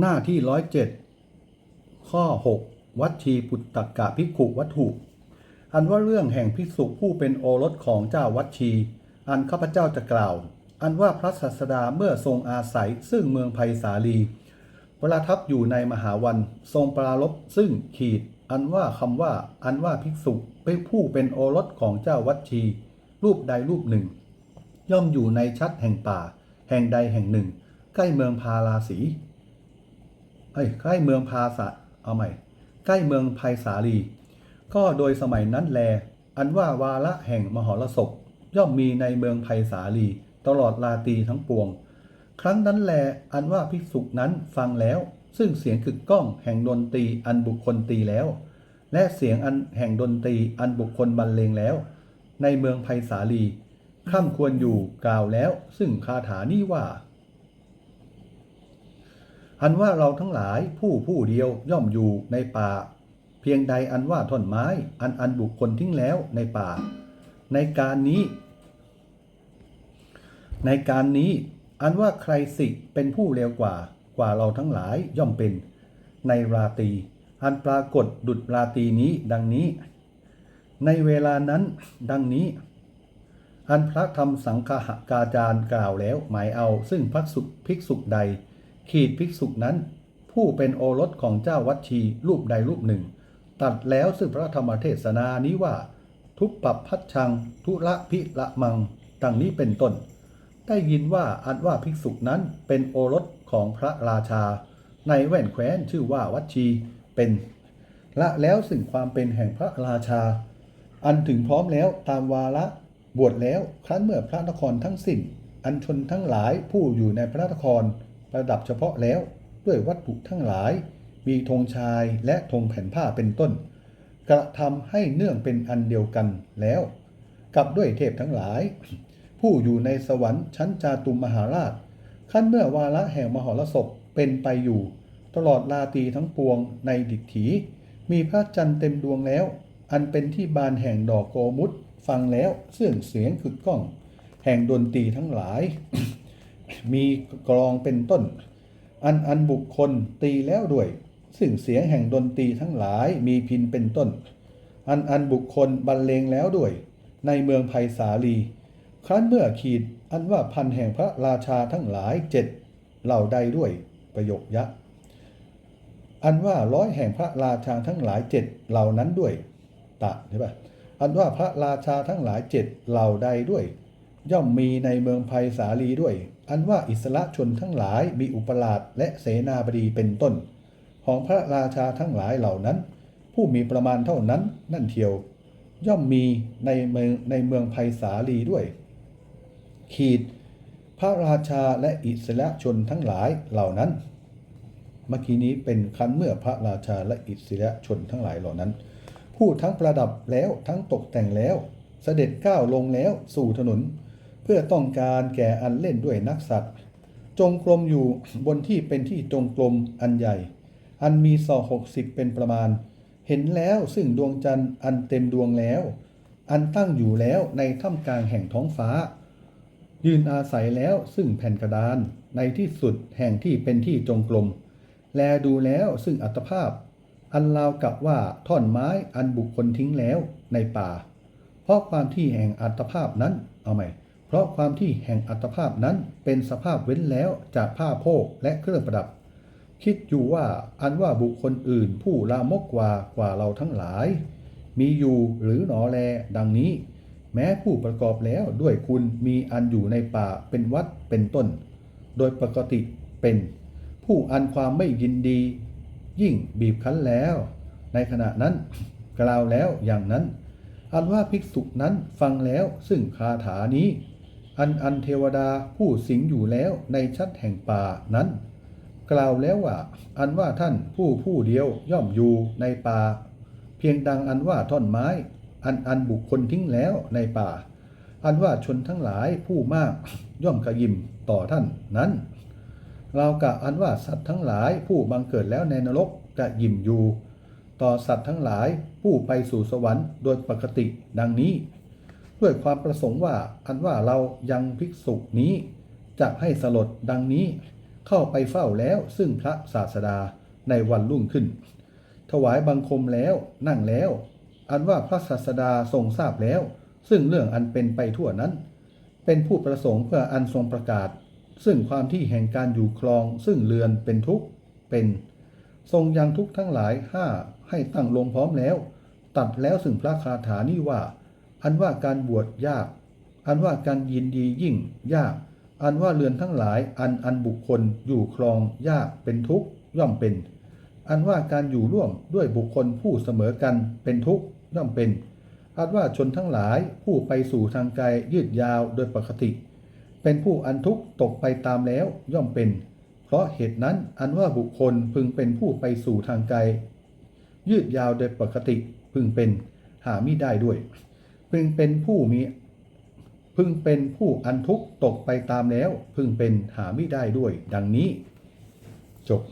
หน้าที่ร้อยเจ็ดข้อ 6 วัดชีปุตตกะภิกขุวัตถุ อันว่าเรื่องแห่งภิกษุผู้เป็นโอรสของเจ้าวัดชีอันข้าพเจ้าจะกล่าว อันว่าพระศาสดาเมื่อทรงอาศัยซึ่งเมืองไผ่สาลีประทับอยู่ในมหาวันทรงปรารบซึ่งขีด อันว่าคำว่า อันว่าภิกษุเป็นผู้เป็นโอรสของเจ้าวัดชี รูปใดรูปหนึ่ง ย่อมอยู่ในชัดแห่งป่า แห่งใดแห่งหนึ่ง ใกล้เมืองพาราสี เอ้ยใกล้เมืองพาสะเอาใหม่ ใกล้เมืองไผ่สาลี ก็โดยสมัยนั้นแล อันว่าวาระแห่งมหรสพย่อมมีในเมืองไผ่สาลี ตลอดลาตีทั้งปวง ครั้งนั้นแล อันว่าภิกษุนั้นฟังแล้ว ซึ่งเสียงกึกก้องแห่งดนตรีอันบุคคลตีแล้ว และเสียงอันแห่งดนตรีอันบุคคลบรรเลงแล้ว ในเมืองไผ่สาลีข้ามควรอยู่กล่าวแล้ว ซึ่งคาถานี้ว่า อันว่าเราทั้งหลายผู้ผู้เดียวย่อมอยู่ในป่า เพียงใดอันว่าท่อนไม้ อันอันบุคคลทิ้งแล้วในป่า ในการนี้ ในการนี้ อันว่าใครสิเป็นผู้เร็วกว่ากว่าเราทั้งหลายย่อมเป็น ในราตี อันปรากฏดุจราตีนี้ดังนี้ ในเวลานั้น ดังนี้ อันพระธรรมสังฆากาจารย์กล่าวแล้วหมายเอาซึ่งพระสุภิกษุใด ขีดภิกษุนั้น ผู้เป็นโอรสของเจ้าวัดชีรูปใดรูปหนึ่ง ตัดแล้วซึ่งพระธรรมเทศนานี้ว่า ทุปปับพัชชัง ทุระพิละมังดังนี้เป็นต้น ได้ยินว่าอันว่าภิกษุนั้นเป็นโอรสของพระราชา ในแว่นแคว้นชื่อว่าวัดชีเป็นละแล้วสิ่งความเป็นแห่งพระราชา อันถึงพร้อมแล้วตามวาระบวชแล้วครั้นเมื่อพระนครทั้งสิ้น อันชนทั้งหลายผู้อยู่ในพระนคร ประดับเฉพาะแล้วด้วยวัตถุทั้งหลาย มีธงชายและธงแผ่นผ้าเป็นต้น กระทำให้เนื่องเป็นอันเดียวกันแล้วกับด้วยเทพทั้งหลาย ผู้อยู่ในสวรรค์ชั้นจาตุมมหาราช ขั้นเมื่อวาระแห่งมหรสพเป็นไปอยู่ ตลอดราตีทั้งปวงในดิถี มีพระจันทร์เต็มดวงแล้ว อันเป็นที่บานแห่งดอกโกมุตฟังแล้วเสื่องเสียงขึกก้อง แห่งดนตรีทั้งหลาย มีกลองเป็นต้น อันอันบุคคลตีแล้วด้วย ซึ่งเสียงแห่งดนตรีทั้งหลายมีพินเป็นต้น อันอันบุคคลบรรเลงแล้วด้วย ในเมืองไผ่สาลี ครั้นเมื่อขีดอันว่าพันแห่งพระราชาทั้งหลายเจ็ดเหล่าใดด้วยประโยคยะ อันว่าร้อยแห่งพระราชาทั้งหลายเจ็ดเหล่านั้นด้วย ตะใช่ปะอันว่าพระราชาทั้งหลายเจ็ดเหล่าใดด้วย ย่อมมีในเมืองไผ่สาลีด้วย อันว่าอิสระชนทั้งหลายมีอุปราชและเสนาบดีเป็นต้น ของพระราชาทั้งหลายเหล่านั้น ผู้มีประมาณเท่านั้นนั่นเทียว ย่อมมีในเมืองในเมืองไผ่สาลีด้วย ขีด พระราชาและอิสระชนทั้งหลายเหล่านั้น เมื่อกี้นี้เป็นคันเมื่อพระราชาและอิสระชนทั้งหลายเหล่านั้น ผู้ทั้งประดับแล้วทั้งตกแต่งแล้ว เสด็จก้าวลงแล้วสู่ถนน พื่อต้องการแก่อันเล่นด้วยนักสัตว์ จงกรมอยู่บนที่เป็นที่จงกรมอันใหญ่ อันมีศอกหกสิบเป็นประมาณ เห็นแล้วซึ่งดวงจันทร์อันเต็มดวงแล้ว อันตั้งอยู่แล้วในท่ามกลางแห่งท้องฟ้า ยืนอาศัยแล้วซึ่งแผ่นกระดานในที่สุดแห่งที่เป็นที่จงกรมแลดูแล้วซึ่งอัตภาพ อันราวกับว่าท่อนไม้อันบุคคลทิ้งแล้วในป่า เพราะความที่แห่งอัตภาพนั้นเอาใหม เพราะความที่แห่งอัตภาพนั้นเป็นสภาพเว้นแล้วจากผ้าโพกและเครื่องประดับ คิดอยู่ว่าอันว่าบุคคลอื่นผู้ลามกกว่ากว่าเราทั้งหลาย มีอยู่หรือหนอแลดังนี้ แม้ผู้ประกอบแล้วด้วยคุณมีอันอยู่ในป่าเป็นวัดเป็นต้น โดยปกติเป็น ผู้อันความไม่ยินดี ยิ่งบีบคั้นแล้ว ในขณะนั้นกล่าวแล้วอย่างนั้น อันว่าภิกษุนั้นฟังแล้วซึ่งคาถานี้ อันอันเทวดาผู้สิงอยู่แล้วในชัดแห่งป่านั้น กล่าวแล้วว่า อันว่าท่านผู้ผู้เดียวย่อมอยู่ในป่า เพียงดังอันว่าท่อนไม้ อันอันบุคคลทิ้งแล้วในป่า อันว่าชนทั้งหลายผู้มากย่อมกระยิมต่อท่านนั้นเรากะอันว่าสัตว์ทั้งหลายผู้บังเกิดแล้วในนรกกะยิมอยู่ ต่อสัตว์ทั้งหลายผู้ไปสู่สวรรค์โดยปกติดังนี้ ด้วยความประสงค์ว่าอันว่าเรายังภิกษุนี้ จะให้สลดดังนี้เข้าไปเฝ้าแล้วซึ่งพระศาสดาในวันรุ่งขึ้น ถวายบังคมแล้วนั่งแล้ว อันว่าพระศาสดาทรงทราบแล้ว ซึ่งเรื่องอันเป็นไปทั่วนั้น เป็นผู้ประสงค์เพื่ออันทรงประกาศ ซึ่งความที่แห่งการอยู่ครอง ซึ่งเรือนเป็นทุกข์เป็น ทรงยังทุกข์ทั้งหลายห้าให้ตั้งลงพร้อมแล้ว ตัดแล้วซึ่งพระคาถานี้ว่า อันว่าการบวชยาก อันว่าการยินดียิ่งยาก อันว่าเรือนทั้งหลายอันอันบุคคลอยู่ครองยากเป็นทุกข์ย่อมเป็น อันว่าการอยู่ร่วมด้วยบุคคลผู้เสมอกันเป็นทุกข์ย่อมเป็น อันว่าชนทั้งหลายผู้ไปสู่ทางไกลยืดยาวโดยปกติ เป็นผู้อันทุกข์ตกไปตามแล้วย่อมเป็น เพราะเหตุนั้นอันว่าบุคคลพึงเป็นผู้ไปสู่ทางไกลยืดยาวโดยปกติพึงเป็นหามิได้ด้วย พึงเป็นผู้มี พึงเป็นผู้อันทุกตกไปตามแล้ว พึงเป็นหาไม่ได้ด้วย ดังนี้ จบ